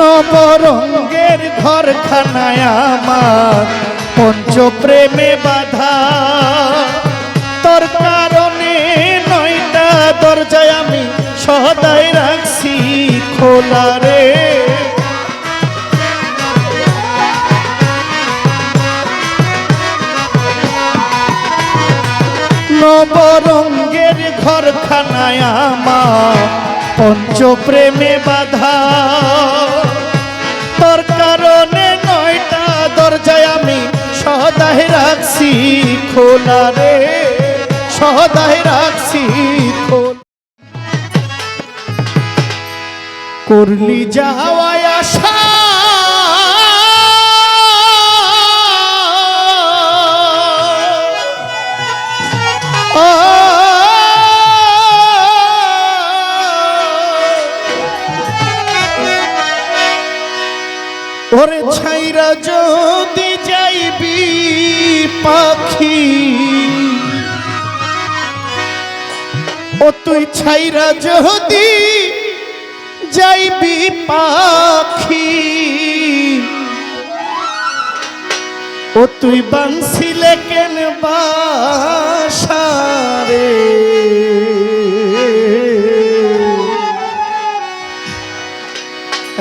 নবরঙ্গের ঘরখানায় আমার পঞ্চ প্রেমে বাধা। তোর কারণে নয়টা দরজায় আমি সদাই রাখছি খোলা রে। নবরঙ্গের ঘরখানায় আমার পঞ্চ প্রেমে বাধা। খোলা রে সদাই রাখছি করলি যাওয়ায় আশা। ওরে ছাইরা যাইবি পাখি। ও তুই ছাইরা যদি যাইবি পাখি, ও তুই বানছিলে কেন বাসারে?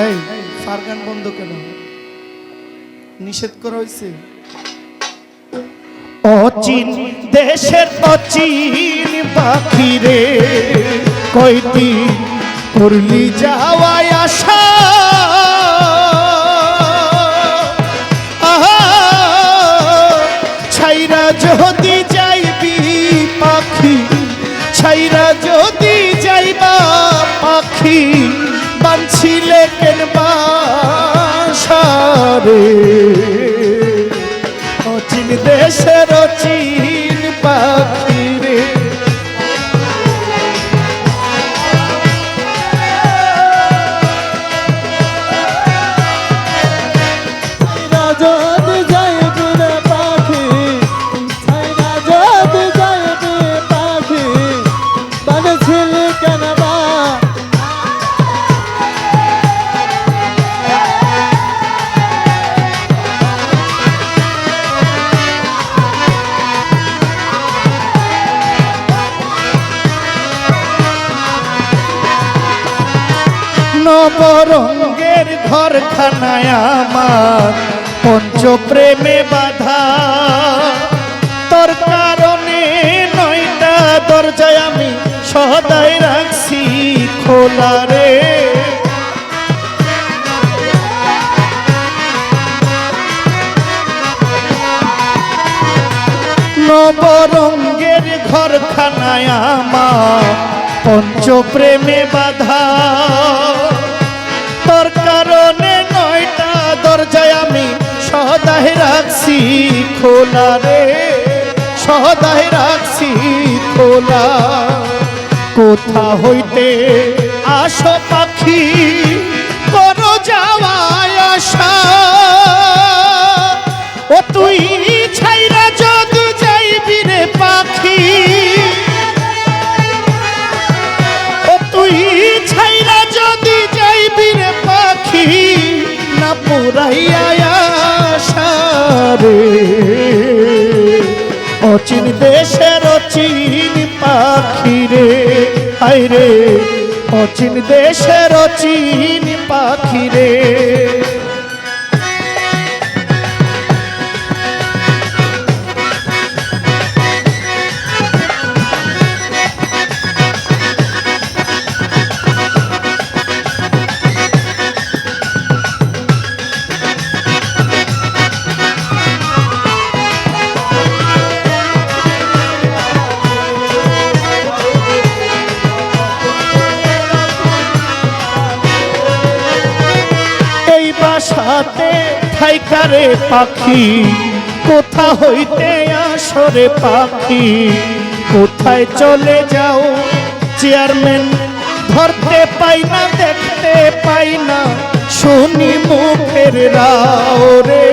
এই, ফারগান বন্ধ কেন? নিষেধ করা হয়েছে অচিন দেশের অচিন পাখি রে কয়টি করলি যাওয়ায় আশা? ছাইরা যদি যাইবি পাখি, ছাইরা যদি যাইবা পাখি, বানছিলে কেন বাসারে অচিন দেশের নবরঙ্গের ঘরখানায় আমার পঞ্চ প্রেমে বাধা। তোর কারণে নয়টা দরজায় আমি সদাই রাখছি খোলা রে। নবরঙ্গের ঘরখানায় আমার পঞ্চ প্রেমে বাধা। সদাই রাখছি খোলা রে, সদাই রাখছি খোলা। কোথা হইতে আসো পাখি, করো যাওয়ায় আশা। ও তুই ছাইরা যদি যাইবি রে পাখি। ও তুই ছাইরা যদি যাইবি রে পাখি, না পুরাইয়া আশারে অচিন দেশের অচিন পাখি রে হাই রে। অচিন দেশের অচিন পাখি রে। বাসাতে থাইকারে পাখি? কোথা হইতে আসরে পাখি? কোথায় চলে যাও? চেয়ারম্যান, ধরতে পাই না, দেখতে পাই না। শুনি মুখের রাও রে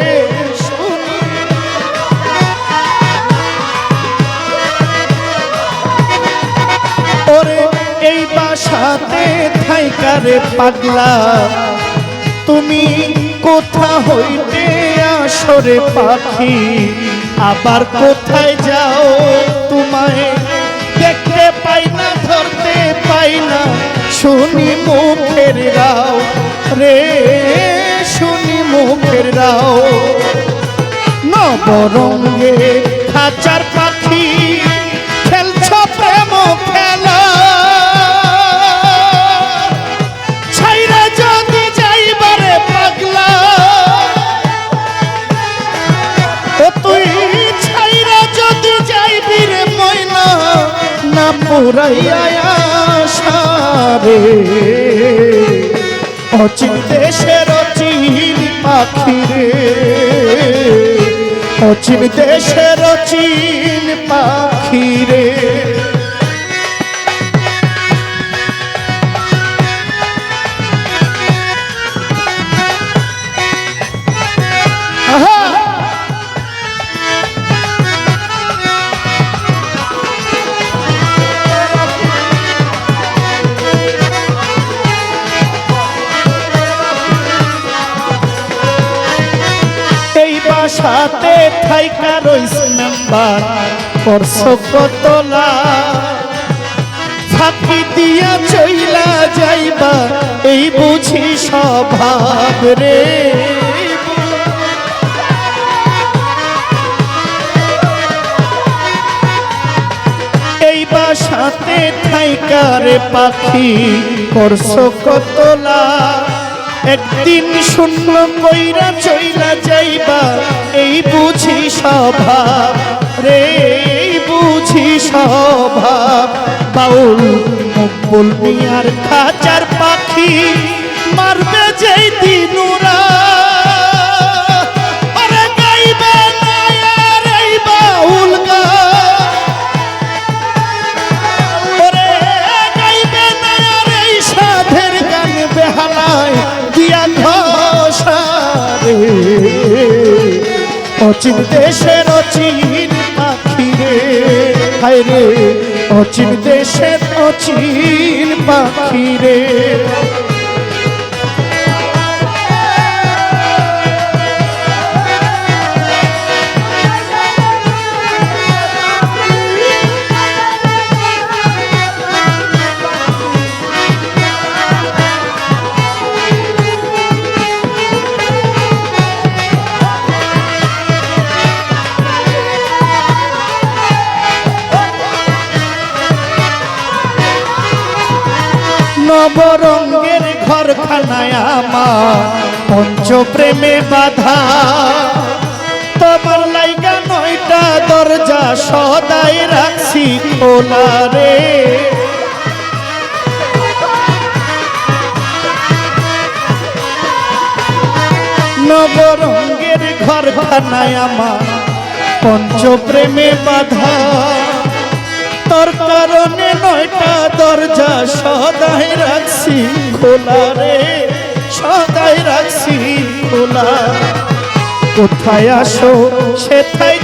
ওরে, এই বাসাতে থাইকারে পাগলা। তুমি কোথা হইতে আসরে পাখি? আবার কোথায় যাও তোমায়? দেখতে পাই না, ধরতে পাই না। শুনি মুখের রাও রে, শুনি মুখের রাও। নবরঙ্গে খাঁচার পাখি আশারে অচিন দেশের অচিন পাখি রে। অচিন দেশের অচিন পাখি রে। থাইকা রইস নাম্বার করছ কতলা ফাঁকি দিয়া চইলা যাইবা, এই বুঝি স্বভাব রে। এই বাসাতে থাইকারে পাখি করছ কতলা একদিন শূন্য কইরা চইলা যাইবা, এই বুঝি স্বভাব। রে বুঝি স্বভাব। বাউল মকবুল মিয়ার খাচার পাখি। অচিন দেশের অচিন পাখি রে। হায় রে অচিন দেশের অচিন পাখি রে। নবরঙ্গের ঘরখানায় আমার পঞ্চপ্রেমে বাধা। তোমার লাইগা নয়টা দরজা সদাই রাখছি খোলা রে। নবরঙ্গের ঘরখানায় আমার পঞ্চপ্রেমে বাধা। তোর কারণে নয়টা দরজা সদাই রাখছি খোলা রে সদাই রাখছি খোলা। কোথায় আসো সেথায়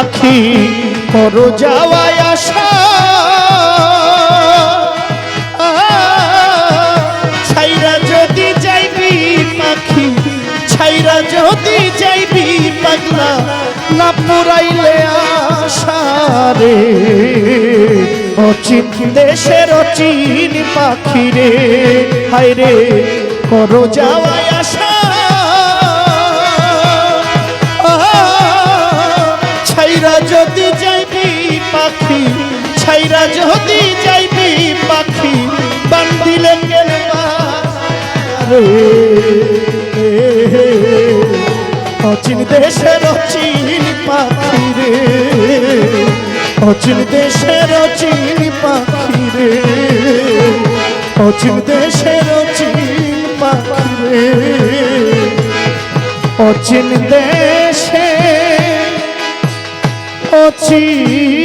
পাখি করো যাওয়ায় আশা। ছাইরা যদি যাইবি পাখি, ছাইরা যদি যাইবি পাগলা, না পুরাইলে আশারে অচিন দেশের অচিন পাখি রে, হায় রে, করো যাওয়ায় ছাইরা যদি যাইবি পাখি, ছাইরা যদি যাইবি পাখি বান্দিলে কেন অচিন দেশের অচিন পাখি রে, অচিন দেশের অচিন পাখি রে, অচিন দেশের অচিন পাখি রে। অচিন দেশে চিল